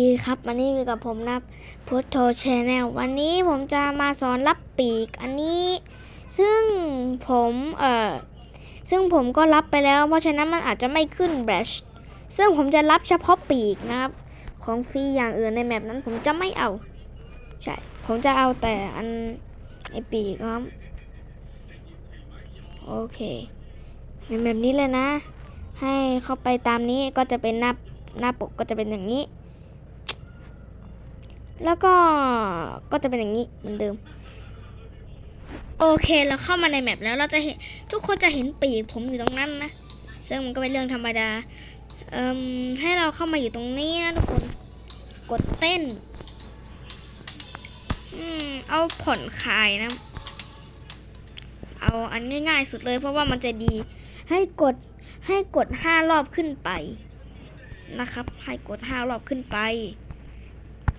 ดีครับ วันนี้อยู่กับผมนะพุทโธชแนลวันนี้ผมจะมาสอนรับปีกอันนี้ ซึ่งผมเอ่อซึ่งผมก็รับไปแล้ว เพราะฉะนั้นมันอาจจะไม่ขึ้นแบชซึ่งผมจะรับเฉพาะปีกนะครับ ของฟรีอย่างอื่นในแมปนั้นผมจะไม่เอา ใช่ ผมจะเอาแต่อันไอปีกครับ โอเค ในแบบนี้เลยนะ ให้เข้าไปตามนี้ก็จะเป็นหน้าหน้าปกก็จะเป็นอย่างนี้ แล้วก็ก็จะเป็นอย่างนี้เหมือนเดิม โอเคเราเข้ามาในแมปแล้วเราจะเห็นทุกคนจะเห็นปีกผมอยู่ตรงนั้นนะซึ่งมันก็เป็นเรื่องธรรมดาเอ่มให้เราเข้ามาอยู่ตรงนี้นะทุกคนกดเต้น อืมเอาผ่อนคลายนะ เอาอันง่ายๆสุดเลย เพราะว่ามันจะดี ให้กดให้กดห้ารอบขึ้นไปนะครับ ให้กดห้ารอบขึ้นไป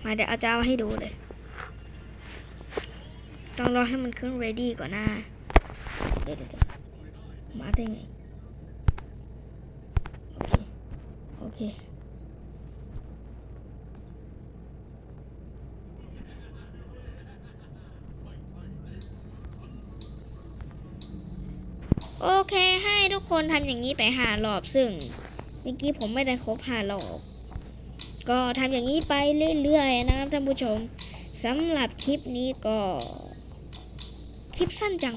มาเดี๋ยวอาจะเอาให้ดูเลย ต้องรอให้มันขึ้น ready ก่อนนะเดี๋ยวเดี๋ยวเดี๋ยวมาได้ไง โอเค โอเค โอเคให้ทุกคนทำอย่างนี้ไปหารอบซึ่งเมื่อกี้ผมไม่ได้ครบหารอบ ก็ทำอย่างนี้ไปเรื่อยๆนะครับท่านผู้ชมสำหรับคลิปนี้ก็คลิปสั้นจัง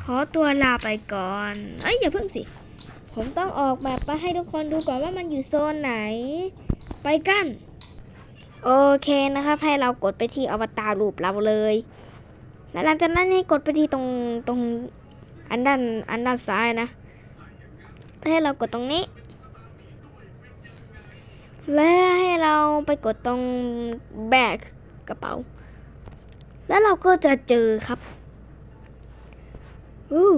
ขอตัวลาไปก่อน เอ้ยอย่าเพิ่งสิ ผมต้องออกแบบไปให้ทุกคนดูก่อนว่ามันอยู่โซนไหน ไปกัน โอเคนะครับ ให้เรากดไปที่อวตารรูปเราเลย แล้วหลังจากนั้นให้กดไปที่ตรงตรงอันด้านอันด้านซ้ายนะ ให้เรากดตรงนี้ และให้เราไปกดตรงแบกกระเป๋า แล้วเราก็จะเจอครับอู้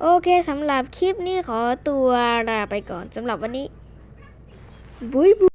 โอเคสำหรับคลิปนี้ขอตัวลาไปก่อนสำหรับวันนี้บุยบุย